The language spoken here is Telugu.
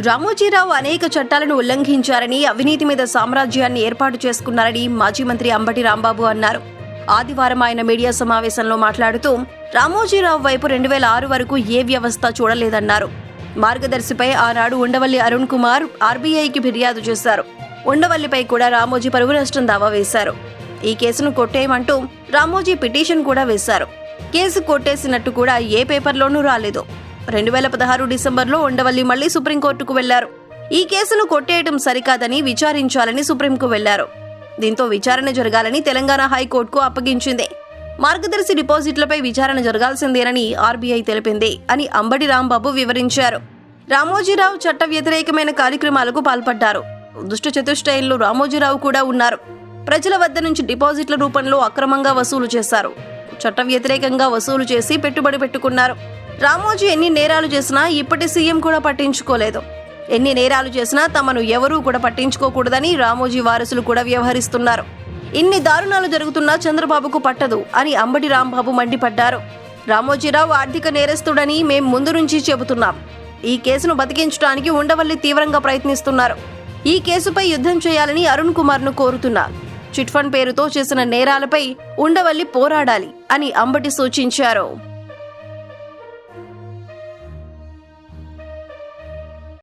రామోజీరావు అనేక చట్టాలను ఉల్లంఘించారని అవినీతి మీద సామ్రాజ్యాన్ని ఏర్పాటు చేసుకున్నారని మాజీ మంత్రి అంబటి రాంబాబు అన్నారు. ఆదివారం ఆయన మీడియా సమావేశంలో మాట్లాడుతూ రామోజీరావు వైపు రెండు వేల ఆరు వరకు ఏ వ్యవస్థ చూడలేదన్నారు. మార్గదర్శిపై ఆనాడు ఉండవల్లి అరుణ్ కుమార్ ఆర్బీఐకి ఫిర్యాదు చేశారు. ఉండవల్లిపై కూడా రామోజీ పరువు నష్టం దావా వేశారు. ఈ కేసును కొట్టేయమంటూ రామోజీ పిటిషన్ కూడా వేశారు. కేసు కొట్టేసినట్టు కూడా ఏ పేపర్లోనూ రాలేదు. రెండు వేల పదహారు డిసెంబర్లో ఉండవల్లి మళ్ళీ సుప్రీంకోర్టుకు వెళ్ళారు. ఈ కేసును కొట్టేయటం సరికాదని విచారించాలని సుప్రీంకు వెళ్ళారు. దీంతో విచారణ జరగాలని తెలంగాణ హైకోర్టుకు అప్పగించింది. మార్గదర్శి డిపాజిట్లపై విచారణ జరగాల్సిందేనని ఆర్బీఐ తెలిపింది అని అంబటి రాంబాబు వివరించారు. రామోజీరావు చట్ట వ్యతిరేకమైన కార్యక్రమాలకు పాల్పడ్డారు. దుష్ట చతుష్టయంలో రామోజీరావు కూడా ఉన్నారు. ప్రజల వద్ద నుంచి డిపాజిట్ల రూపంలో అక్రమంగా వసూలు చేశారు. చట్ట వ్యతిరేకంగా వసూలు చేసి పెట్టుబడి పెట్టుకున్నారు. రామోజీ ఎన్ని నేరాలు చేసినా ఇప్పటి సీఎం కూడా పట్టించుకోలేదు. ఎన్ని నేరాలు చేసినా తమను ఎవరూ కూడా పట్టించుకోకూడదని రామోజీ వారసులు కూడా వ్యవహరిస్తున్నారు. ఇన్ని దారుణాలు జరుగుతున్నా చంద్రబాబుకు పట్టదు అని అంబటి రాంబాబు మండిపడ్డారు. రామోజీరావు ఆర్థిక నేరస్తుడని మేం ముందు నుంచి చెబుతున్నాం. ఈ కేసును బతికించడానికి ఉండవల్లి తీవ్రంగా ప్రయత్నిస్తున్నారు. ఈ కేసుపై యుద్ధం చేయాలని అరుణ్ కుమార్ను కోరుతున్నా. చిట్ ఫండ్ పేరుతో చేసిన నేరాలపై ఉండవల్లి పోరాడాలి అని అంబటి సూచించారు.